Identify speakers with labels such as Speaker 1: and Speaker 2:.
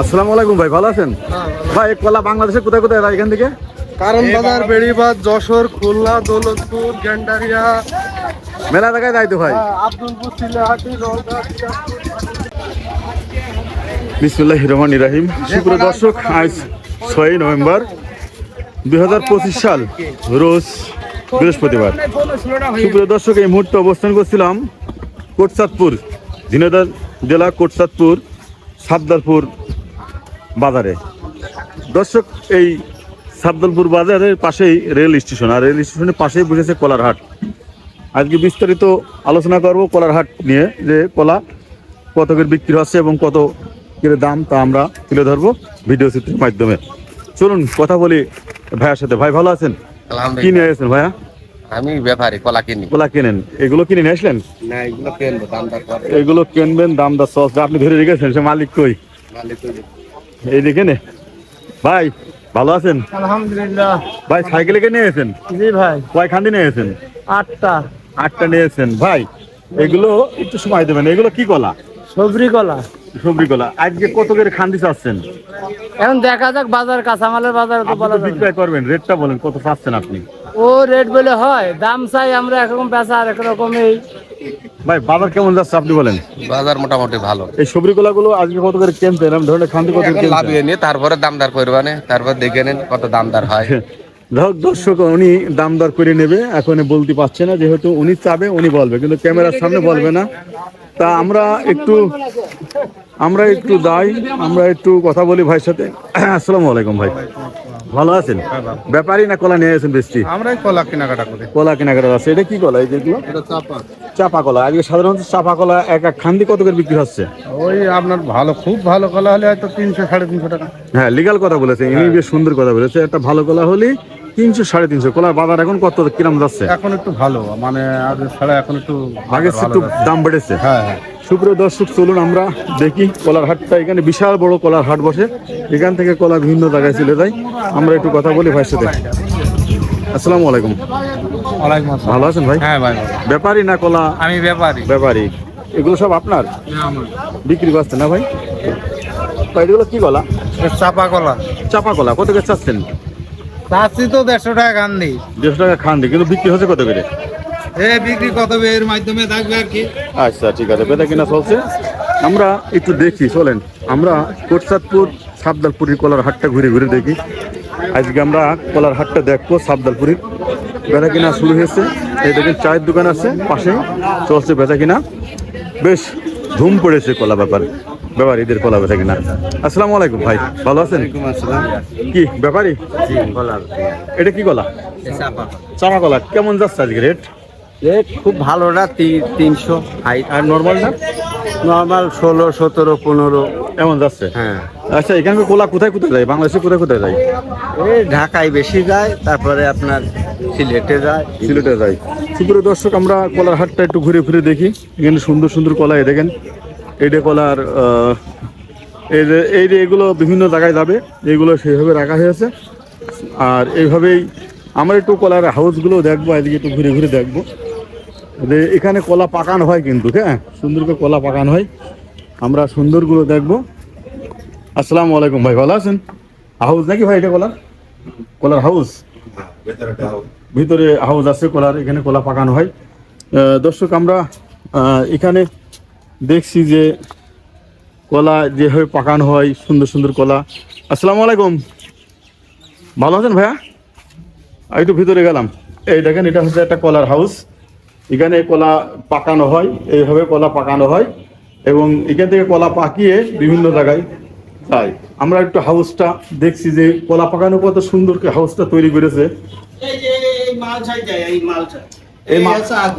Speaker 1: আসসালামু আলাইকুম ভাই ভালো আছেন? ভাই এই কলা বাংলাদেশে কোথায় কোথায় যায় এখান থেকে?
Speaker 2: কারণ বাজার বেড়িবাদ যশোর খুলনা দৌলতপুর গেন্ডারিয়া
Speaker 1: মেলা জায়গায় যাই তো ভাই।
Speaker 2: আব্দুলপুর সিলেহাটি
Speaker 1: বিসমুল্লাহ রহমান রাহিম। সুপ্রিয় দর্শক আজ ছয়ই নভেম্বর দুই হাজার পঁচিশ সাল রোজ বৃহস্পতিবার। সুপ্রিয় দর্শক এই মুহূর্তে অবস্থান করছিলাম কোটসাদপুর ঝিনাইদহ জেলা কোটসাদপুর সাবদারপুর বাজারে। দর্শক এই সাবদলপুর বাজারের পাশেই রেল স্টেশন আর রেল স্টেশনের পাশেই বসেছে কলারহাট। আজকে বিস্তারিত আলোচনা করব কলারহাট নিয়ে যে কলা কত করে বিক্রি হচ্ছে এবং কত করে দাম তা আমরা তুলে ধরবো ভিডিও চিত্রের মাধ্যমে। চলুন কথা বলি ভাইয়ার সাথে। ভাই ভালো আছেন? কি নিয়ে এসেছেন ভাইয়া?
Speaker 3: আমি ব্যাপারী কলা কিনি।
Speaker 1: কলা কেনেন? এগুলো কিনে নিয়ে আসলেন?
Speaker 3: না এগুলো কিনবো দাম দর
Speaker 1: এগুলো কিনবেন দাম দা সস আপনি ধরে রেখেছেন সে মালিক কই? এই দেখে নে। ভাই ভালো আছেন?
Speaker 2: আলহামদুলিল্লাহ।
Speaker 1: ভাই সাইকেলে কে নিয়ে এসেছেন?
Speaker 2: জি ভাই।
Speaker 1: কয় খান্দি নিয়ে এসেছেন?
Speaker 2: আটটা।
Speaker 1: আটটা নিয়ে এসেছেন। ভাই এগুলো একটু সময় দেবেন। এগুলো কি কলা?
Speaker 2: সবরি কলা।
Speaker 1: সবজি কলা। আজকে কত করে খান্দি চাচ্ছেন
Speaker 2: এখন দেখা যাক বাজার কাঁচামালের বাজার তো বলা।
Speaker 1: বিক্রয় করবেন রেটটা বলেন কত চাচ্ছেন আপনি?
Speaker 2: ও রেট বলে হয়। দাম চাই আমরা একরকম পেঁচা আর একরকম এই
Speaker 1: ভাই বাজার কেমন যাচ্ছে আপনি বলেন?
Speaker 3: বাজার মোটামুটি ভালো।
Speaker 1: এই সবজি কলাগুলো আজকে কত করে কিনতেন এরকম ধরনের খান্তি কত
Speaker 3: এখন নিয়ে তারপরে দামদার করবা নে, তারপর দেখে নেন কত দামদার হয়।
Speaker 1: ধর দর্শক উনি দাম দর করে নেবে এখন বলতে পারছে না যেহেতু উনি চাবে উনি বলবে কিন্তু ক্যামেরার সামনে বলবে না। তা আমরা একটু আমরা একটু দাই আমরা একটু কথা বলি ভাইয়ের সাথে। আসসালামু আলাইকুম ভাই। ভালো আছেন? ব্যাপারী না কলা নিয়ে আছেন বেশি?
Speaker 2: আমরাই কলা কেনাকাটা করি।
Speaker 1: কলা কেনাকাটা আছে। এটা কি কলা এই যেগুলো?
Speaker 2: চাপা।
Speaker 1: চাপা কলা। আজকে সাধারণত চাপা কলা এক এক খান্দি কত করে বিক্রি হচ্ছে?
Speaker 2: ওই আপনার ভালো খুব ভালো কলা হলে হয়তো তিনশো সাড়ে তিনশো টাকা।
Speaker 1: হ্যাঁ লিগাল কথা বলেছে। ইনি বেশ সুন্দর কথা বলেছে। একটা ভালো কলা হলে তিনশো সাড়ে তিনশো। কলার বাজার এখন কত কিরাম যাচ্ছে?
Speaker 2: এখন একটু ভালো মানে আগে ছাড়া এখন একটু
Speaker 1: আগে একটু দাম বেড়েছে।
Speaker 2: হ্যাঁ হ্যাঁ।
Speaker 1: সুপ্রিয় দর্শক চলুন আমরা দেখি কলার হাটটা। এখানে বিশাল বড় কলার হাট বসে। এখান থেকে কলা বিভিন্ন জায়গায় চলে যায়। আমরা একটু কথা বলি ভাইয়ের সাথে। আসসালামু আলাইকুম। ভালো আছেন ভাই?
Speaker 2: হ্যাঁ ভাই
Speaker 1: ব্যাপারী না কলা?
Speaker 2: আমি ব্যাপারী।
Speaker 1: ব্যাপারী। এগুলো সব আপনার? বিক্রি করছেন না ভাই? তো এগুলো কি কলা?
Speaker 2: চাপা কলা।
Speaker 1: চাপা কলা। কত করে চাচ্ছেন?
Speaker 2: চাচ্ছি তো দেড়শো টাকা গান্ধি
Speaker 1: দেড়শো টাকা খান দি কিন্তু বিক্রি হচ্ছে কত করে?
Speaker 2: এ বিক্রি কত এর মাধ্যমে থাকবে আর কি।
Speaker 1: আচ্ছা ঠিক আছে। বেদা কিনা চলছে? আমরা একটু দেখি চলেন। আমরা কোটসাদপুর সাবদালপুরের কলার হাটটা ঘুরে ঘুরে দেখি। আজকে আমরা কলার হাটটা দেখব সাবদালপুরের। বেচা কিনা শুরু হয়েছে। এই দেখেন চায়ের দোকান আছে পাশে চলছে বেচা কিনা। বেশ ধুম পড়েছে কলা ব্যাপার। ব্যাপার ঈদের কলা বেচা কিনা। আসসালামু আলাইকুম ভাই ভালো আছেন? কি ব্যাপারই এটা কি কলা? চাপা কলা কেমন যাচ্ছে আজকে রেট?
Speaker 2: রেট খুব ভালোটা তিনশো হাইট
Speaker 1: আর নর্মালটা
Speaker 2: নর্মাল ষোলো সতেরো পনেরো।
Speaker 1: এমন যাচ্ছে?
Speaker 2: হ্যাঁ।
Speaker 1: আচ্ছা এখানকার কোলা কোথায় কোথায় যায়? বাংলাদেশে কোথায় কোথায় যায়?
Speaker 2: এই ঢাকায় বেশি যায় তারপরে আপনার সিলেটে যায়।
Speaker 1: সিলেটে যায়। সুপ্রিয় দর্শক আমরা কলার হাটটা একটু ঘুরে ঘুরে দেখি। এখানে সুন্দর সুন্দর কলা এই দেখেন। এইটা কলার এই যে এগুলো বিভিন্ন জায়গায় যাবে এগুলো সেইভাবে রাখা হয়েছে। আর এইভাবেই আমরা একটু কলার হাউসগুলো দেখব এদিকে একটু ঘুরে ঘুরে দেখব। এখানে কলা পাকানো হয় কিন্তু হ্যাঁ? সুন্দর করে কলা পাকানো হয়। আমরা সুন্দরগুলো দেখব। আসসালামু আলাইকুম ভাই ভালো আছেন? হাউস নাকি ভাই এটা কলার? কলার হাউস ভিতরে হাউস আছে কলার এখানে কলা পাকানো হয়। দর্শক আমরা এখানে দেখছি যে কলা যেভাবে পাকানো হয় সুন্দর সুন্দর কলা। আসসালামু আলাইকুম। ভালো আছেন ভাইয়া? একটু ভিতরে গেলাম। এই দেখেন এটা হচ্ছে একটা কলার হাউস এখানে কলা পাকানো হয় এইভাবে কলা পাকানো হয় এবং এখান থেকে কলা পাকিয়ে বিভিন্ন জায়গায় তাই আমরা একটু হাউসটা দেখছি যে কলা পাকানো কত সুন্দর হাউসটা তৈরি করেছে।
Speaker 4: এই মাল
Speaker 1: মাল-